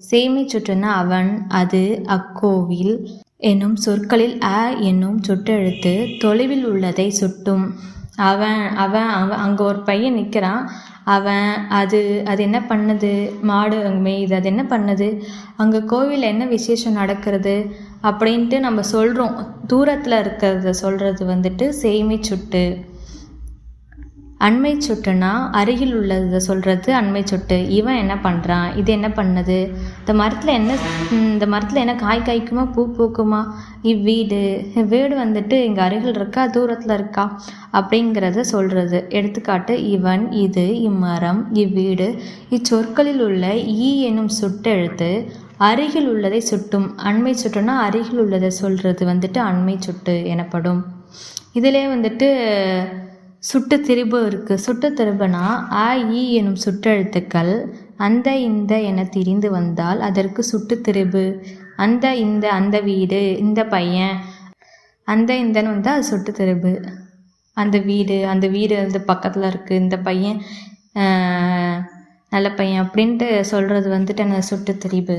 சேமை சுற்றுன அவன் அது அக்கோவில் என்னும் சொற்களில் அ என்னும் சுட்டெழுத்து தொலைவில் உள்ளதை சுட்டும். அவன் அவன் அவன் அங்கே ஒரு பையன் நிற்கிறான் அவன் அது அது என்ன பண்ணுது? மாடு அங்கே மேயுது அது என்ன பண்ணுது? அங்கே கோவிலில் என்ன விசேஷம் நடக்கிறது? அப்படின்ட்டு நம்ம சொல்கிறோம் தூரத்தில் இருக்கிறத சொல்கிறது வந்துட்டு சேமி சுட்டு. அண்மை சுட்டுனா அருகில் உள்ளதை சொல்கிறது அண்மை சுட்டு. இவன் என்ன பண்ணுறான் இது என்ன பண்ணுது? இந்த மரத்தில் என்ன இந்த மரத்தில் என்ன காய் காய்க்குமா? பூ பூக்குமா? இவ்வீடு. வீடு வந்துட்டு இங்கே அருகில் இருக்கா? தூரத்தில் இருக்கா? அப்படிங்கிறத சொல்கிறது எடுத்துக்காட்டு இவன் இது இம்மரம் இவ்வீடு. இச்சொற்களில் உள்ள ஈ எனும் சுட்டெழுத்து அருகில் உள்ளதை சுட்டும். அண்மை சுட்டுனா அருகில் உள்ளதை சொல்கிறது வந்துட்டு அண்மை சுட்டு எனப்படும். இதிலே வந்துட்டு சுட்டு திரிபு இருக்குது சுட்டு திரிபுனா அ இ எனும் சுட்டெழுத்துக்கள். அந்த இந்த என திரிந்து வந்தால் அதற்கு சுட்டு திரிபு. அந்த இந்த அந்த வீடு இந்த பையன். அந்த இந்தன்னு வந்தால் அது சுட்டு திரிபு. அந்த வீடு அந்த வீடு வந்து பக்கத்தில் இருக்குது இந்த பையன் நல்ல பையன் அப்படின்ட்டு சொல்கிறது வந்துட்டு எனக்கு சுட்டு திரிபு.